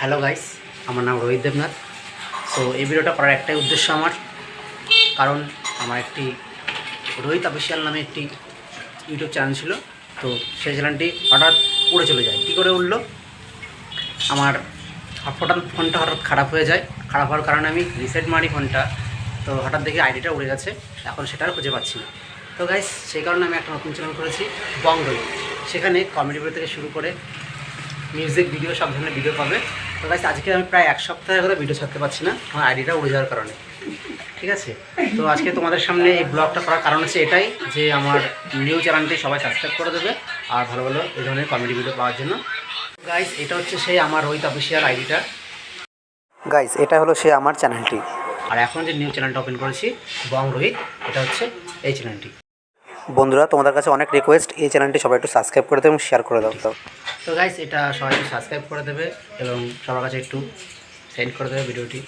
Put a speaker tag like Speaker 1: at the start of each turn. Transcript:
Speaker 1: Hello guys, আমার নাম Rohit Debnath. So এই ভিডিওটা করার একটাই উদ্দেশ্য আমার। কারণ আমার একটি রোহিত অফিসিয়াল নামে একটি ইউটিউব চ্যানেল ছিল। তো সেই চ্যানেলটি হঠাৎ উড়ে চলে যায়। কী করে উঠল আমার হঠাৎ ফোনটা হঠাৎ খারাপ হয়ে যায়। খারাপ হওয়ার কারণে আমি রিসেট মারি ফোনটা তো হঠাৎ দেখি আইডিটা উড়ে গেছে। এখন সেটা আর খুঁজে পাচ্ছি না। তো গাইস, সেই কারণে আমি একটা নতুন চ্যানেল করেছি বং সেখানে কমেডি ভিডিও থেকে শুরু করে মিউজিক ভিডিও সব ধরনের ভিডিও পাবে। তো গাইস আজকে আমি প্রায় এক সপ্তাহ ধরে ভিডিও ছাড়তে পারছি না। আমার আইডিটা উড়ে যাওয়ার কারণে। ঠিক আছে? তো আজকে তোমাদের সামনে এই ব্লগটা করার কারণ হচ্ছে এটাই যে আমার নিউ চ্যানেলটি সবাই সাবস্ক্রাইব করে দেবে আর ভালো ভালো এই ধরনের কমেডি ভিডিও পাওয়ার জন্য। গাইস এটা হচ্ছে সেই আমার রোহিত অফিসিয়াল আইডিটা গাইস এটা হলো সে আমার চ্যানেলটি আর এখন যে নিউ চ্যানেলটা ওপেন করেছি, বং রোহিত, এটা হচ্ছে এই চ্যানেলটি বন্ধুরা, তোমাদের কাছে অনেক রিকোয়েস্ট এই চ্যানেলটি সবাই একটু সাবস্ক্রাইব করে দেবে এবং শেয়ার করে দাও। তো গাইস এটা সবাই সাবস্ক্রাইব করে দেবে এবং সবার কাছে একটু সেন্ড করে দেবে ভিডিওটি।